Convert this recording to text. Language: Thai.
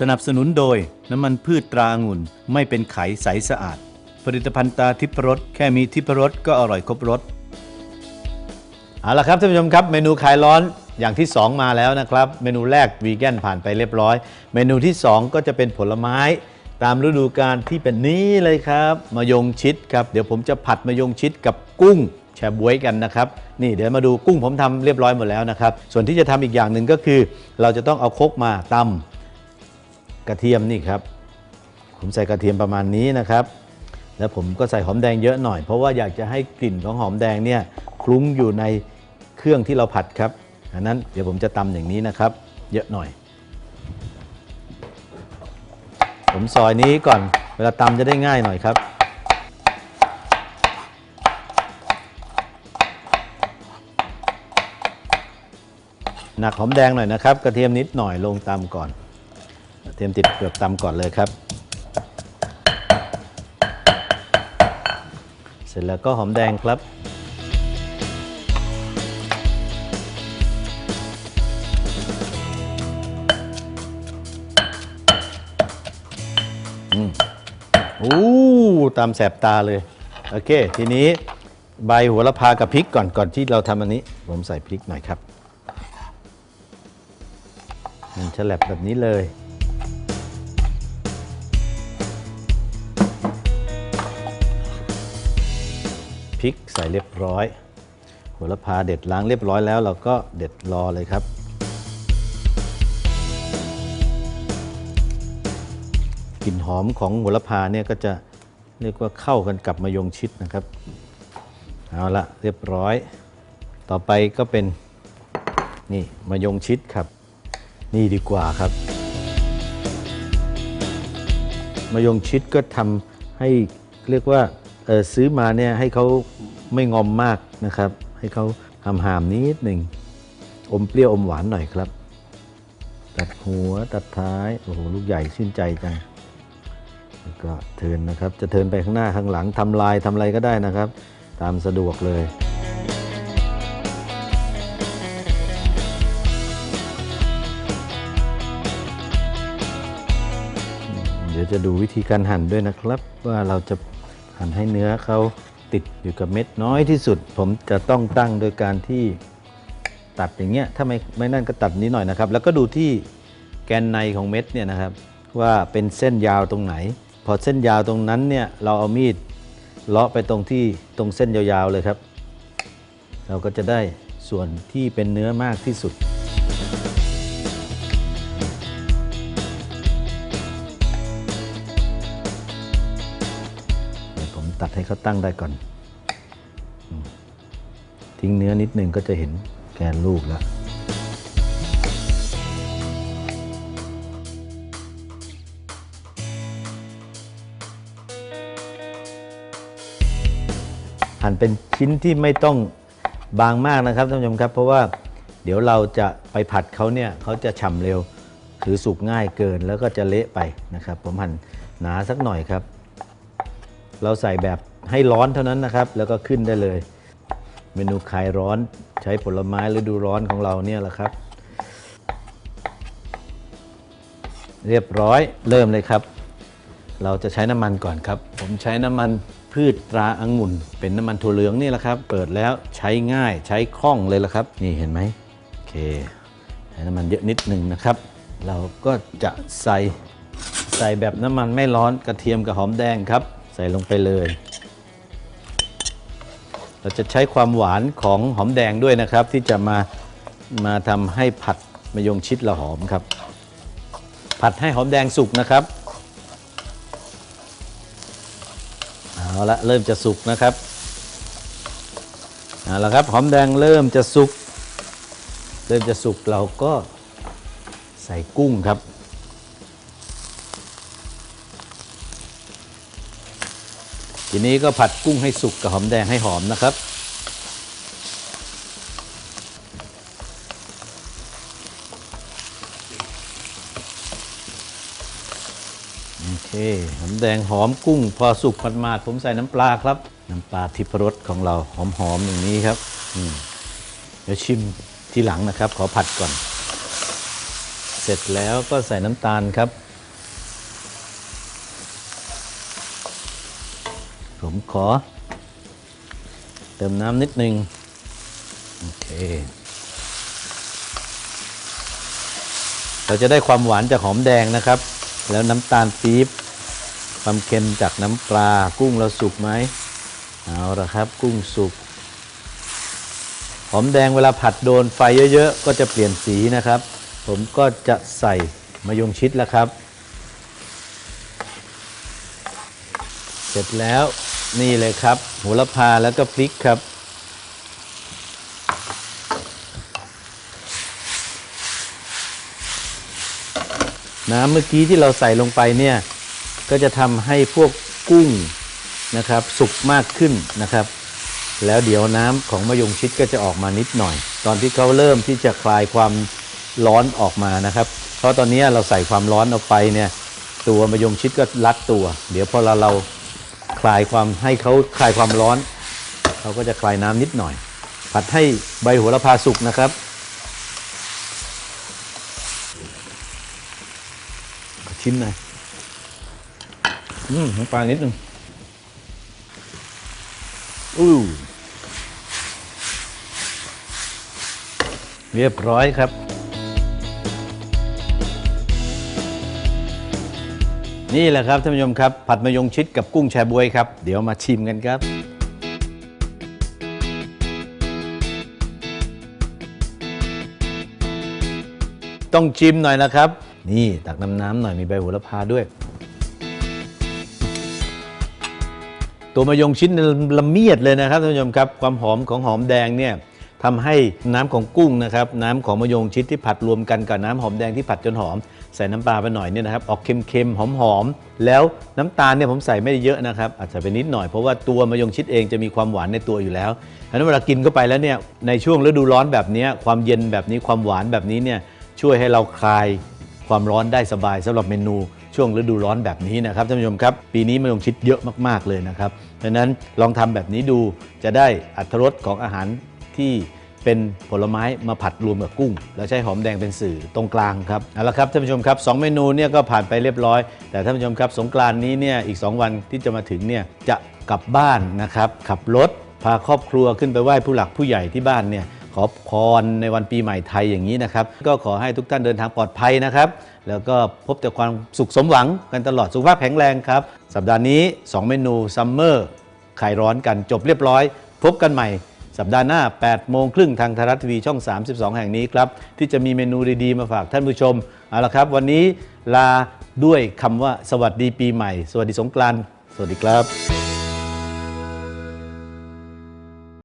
สนับสนุนโดยน้ำมันพืชตราองุ่น ไม่เป็นไขใสสะอาด ผลิตภัณฑ์ตาทิพรสแค่มีทิพรสก็อร่อยครบรสเอาละครับท่านผู้ชมครับเมนูคลายร้อนอย่างที่ 2 มาแล้วนะครับ เมนูแรกวีแกนผ่านไปเรียบร้อย เมนูที่ 2 ก็จะเป็นผลไม้ ตามฤดูกาลที่เป็นนี้เลยครับมายงชิดครับเดี๋ยวผมจะผัดมายงชิดกับกุ้งแชบวยกันนะครับนี่เดี๋ยวมาดูกุ้งผมทำเรียบร้อยหมดแล้วนะครับ ส่วนที่จะทำอีกอย่างหนึ่งก็คือ เราจะต้องเอาคกมาตำ กระเทียมนี่ครับ ผมใส่กระเทียมประมาณนี้นะครับ แล้วผมก็ใส่หอมแดงเยอะหน่อย เพราะว่าอยากจะให้กลิ่นของหอมแดงเนี่ยคลุ้งอยู่ในเครื่องที่เราผัดครับอันนั้นเดี๋ยวผมจะตำอย่างนี้นะครับ เยอะหน่อย ผมซอยนี้ก่อนเวลาตำจะได้ง่ายหน่อยครับหนักหอมแดงหน่อยนะครับ กระเทียมนิดหน่อยลงตำก่อน กระเทียมติดเปลือกตำก่อนเลยครับ เสร็จแล้วก็หอมแดงครับ อืมอู้ตามแสบตาเลย โอเค ทีนี้ใบหัวละพากับพริกก่อนก่อนที่เราทำอันนี้ ผมใส่พริกหน่อยครับมันฉลับแบบนี้เลย ริกใส่เรียบร้อยโหระพาเด็ดล้างเรียบร้อยแล้ว เราก็เด็ดรอเลยครับ กลิ่นหอมของโหระพาเนี่ยก็จะเรียกว่าเข้ากันกับมะยงชิดนะครับเอาละเรียบร้อย ต่อไปก็เป็นนี่มะยงชิดครับ นี่ดีกว่าครับมะยงชิดก็ทำให้เรียกว่า ซื้อมาเนี่ยให้เขาไม่งอมมากนะครับ ให้เขาหามหามนิดหนึ่งอมเปรี้ยวอมหวานหน่อยครับ ตัดหัวตัดท้ายโอ้โหลูกใหญ่ชื่นใจจังแล้วก็เทินนะครับ จะเทินไปข้างหน้าข้างหลังทำลายทำอะไรก็ได้นะครับ ตามสะดวกเลยเดี๋ยวจะดูวิธีการหั่นด้วยนะครับ ว่าเราจะ หั่นให้เนื้อเขาติดอยู่กับเม็ดน้อยที่สุด ผมจะต้องตั้งโดยการที่ตัดอย่างเงี้ยถ้าไม่ไม่นั่นก็ตัดนิดหน่อยนะครับ แล้วก็ดูที่แกนในของเม็ดเนี่ยนะครับ ว่าเป็นเส้นยาวตรงไหน พอเส้นยาวตรงนั้นเนี่ยเราเอามีดเลาะไปตรงที่ตรงเส้นยาวๆเลยครับ เราก็จะได้ส่วนที่เป็นเนื้อมากที่สุด ตัดให้เขาตั้งได้ก่อน ทิ้งเนื้อนิดนึงก็จะเห็นแกนลูกแล้วหั่นเป็นชิ้นที่ไม่ต้องบางมากนะครับท่านผู้ชมครับ เพราะว่าเดี๋ยวเราจะไปผัดเขาเนี่ยเขาจะฉ่ำเร็วหรือสุกง่ายเกินแล้วก็จะเละไปนะครับ ผมหั่นหนาสักหน่อยครับ เราใส่แบบให้ร้อนเท่านั้นนะครับ แล้วก็ขึ้นได้เลย เมนูคลายร้อนใช้ผลไม้ฤดูร้อนของเราเนี่ยแหละครับ เรียบร้อยเริ่มเลยครับ เราจะใช้น้ำมันก่อนครับ ผมใช้น้ำมันพืชตราองุ่น เป็นน้ำมันถั่วเหลืองนี่แหละครับ เปิดแล้วใช้ง่ายใช้คล่องเลยละครับ นี่เห็นไหมโอเคใช้น้ำมันเยอะนิดหนึ่งนะครับ เราก็จะใส่ใส่แบบน้ำมันไม่ร้อนกระเทียมกับหอมแดงครับ ใส่ลงไปเลย เราจะใช้ความหวานของหอมแดงด้วยนะครับ ที่จะมามาทำให้ผัดมะยงชิดละหอมครับ ผัดให้หอมแดงสุกนะครับเอาละเริ่มจะสุกนะครับเอาละครับหอมแดงเริ่มจะสุก เริ่มจะสุกเราก็ใส่กุ้งครับ ทีนี้ก็ผัดกุ้งให้สุกกับหอมแดงให้หอมนะครับ โอเคหอมแดงหอมกุ้ง พอสุกผัดมาดๆผมใส่น้ำปลาครับ น้ำปลาทิพรสของเราหอมๆอย่างนี้ครับเดี๋ยวชิมทีหลังนะครับ ขอผัดก่อน เสร็จแล้วก็ใส่น้ำตาลครับ ผมขอ เติมน้ำนิดนึง โอเค เราจะได้ความหวานจากหอมแดงนะครับ แล้วน้ำตาลปี๊บความเค็มจากน้ำปลา กุ้งเราสุกไหมเอาละครับ กุ้งสุกหอมแดงเวลาผัดโดนไฟเยอะๆ ก็จะเปลี่ยนสีนะครับ ผมก็จะใส่มะยงชิดแล้วครับ เสร็จแล้ว นี่เลยครับโหระพาแล้วก็พริกครับ น้ำเมื่อกี้ที่เราใส่ลงไปเนี่ย ก็จะทำให้พวกกุ้งนะครับ สุกมากขึ้นนะครับ แล้วเดี๋ยวน้ำของมะยงชิดก็จะออกมานิดหน่อย ตอนที่เขาเริ่มที่จะคลายความร้อนออกมานะครับ เพราะตอนนี้เราใส่ความร้อนเอาไปเนี่ย ตัวมะยงชิดก็รัดตัว เดี๋ยวพอเราเรา ลายความให้เขาคลายความร้อนเขาก็จะคลายน้ำนิดหน่อย ผัดให้ใบโหระพาสุกนะครับ ชิมหน่อยอืมน้ำปลานิดนึงอู้เรียบร้อยครับ นี่แหละครับท่านผู้ชมครับ ผัดมะยงชิดกับกุ้งแชบวยครับ เดี๋ยวมาชิมกันครับ ต้องชิมหน่อยนะครับ นี่ตักน้ำน้ำหน่อยมีใบโหระพาด้วย ตัวมะยงชิดเนี่ยละเมียดเลยนะครับท่านผู้ชมครับ ความหอมของหอมแดงเนี่ยทำให้น้ำของกุ้งนะครับ น้ำของมะยงชิดที่ผัดรวมกันกับน้ำหอมแดงที่ผัดจนหอม ใส่น้ำปลาไปหน่อยเนี่ยนะครับออกเค็มๆหอมๆแล้วน้ำตาลเนี่ยผมใส่ไม่ได้เยอะนะครับอาจจะเป็นนิดหน่อยเพราะว่าตัวมะยงชิดเองจะมีความหวานในตัวอยู่แล้วเพราะฉะนั้นเวลากินเข้าไปแล้วเนี่ยในช่วงฤดูร้อนแบบนี้ความเย็นแบบนี้ความหวานแบบนี้เนี่ยช่วยให้เราคลายความร้อนได้สบายสำหรับเมนูช่วงฤดูร้อนแบบนี้นะครับท่านผู้ชมครับ ปีนี้มะยงชิดเยอะมากๆเลยนะครับดังนั้นลองทำแบบนี้ดูจะได้อัตรสของอาหารที่ เป็นผลไม้มาผัดรวมกับกุ้ง แล้วใช้หอมแดงเป็นสื่อตรงกลางครับเอาละครับท่านผู้ชมครับสองเมนูเนี่ยก็ผ่านไปเรียบร้อย แต่ท่านผู้ชมครับสงกรานนี้เนี่ยอีก 2 วันที่จะมาถึงเนี่ยจะกลับบ้านนะครับขับรถพาครอบครัวขึ้นไปไหว้ผู้หลักผู้ใหญ่ที่บ้านเนี่ยขอพรในวันปีใหม่ไทยอย่างนี้นะครับ ก็ขอให้ทุกท่านเดินทางปลอดภัยนะครับ แล้วก็พบแต่ความสุขสมหวังกันตลอดสุขภาพแข็งแรงครับ สัปดาห์นี้ 2 เมนูซัมเมอร์คลายร้อนกันจบเรียบร้อย พบกันใหม่ สัปดาห์หน้า 8 โมงครึ่งทางไทยรัฐทีวีช่อง 32 แห่งนี้ครับ ที่จะมีเมนูดีๆ มาฝากท่านผู้ชม เอาละครับ วันนี้ลาด้วยคำว่าสวัสดีปีใหม่ สวัสดีสงกรานต์สวัสดีครับ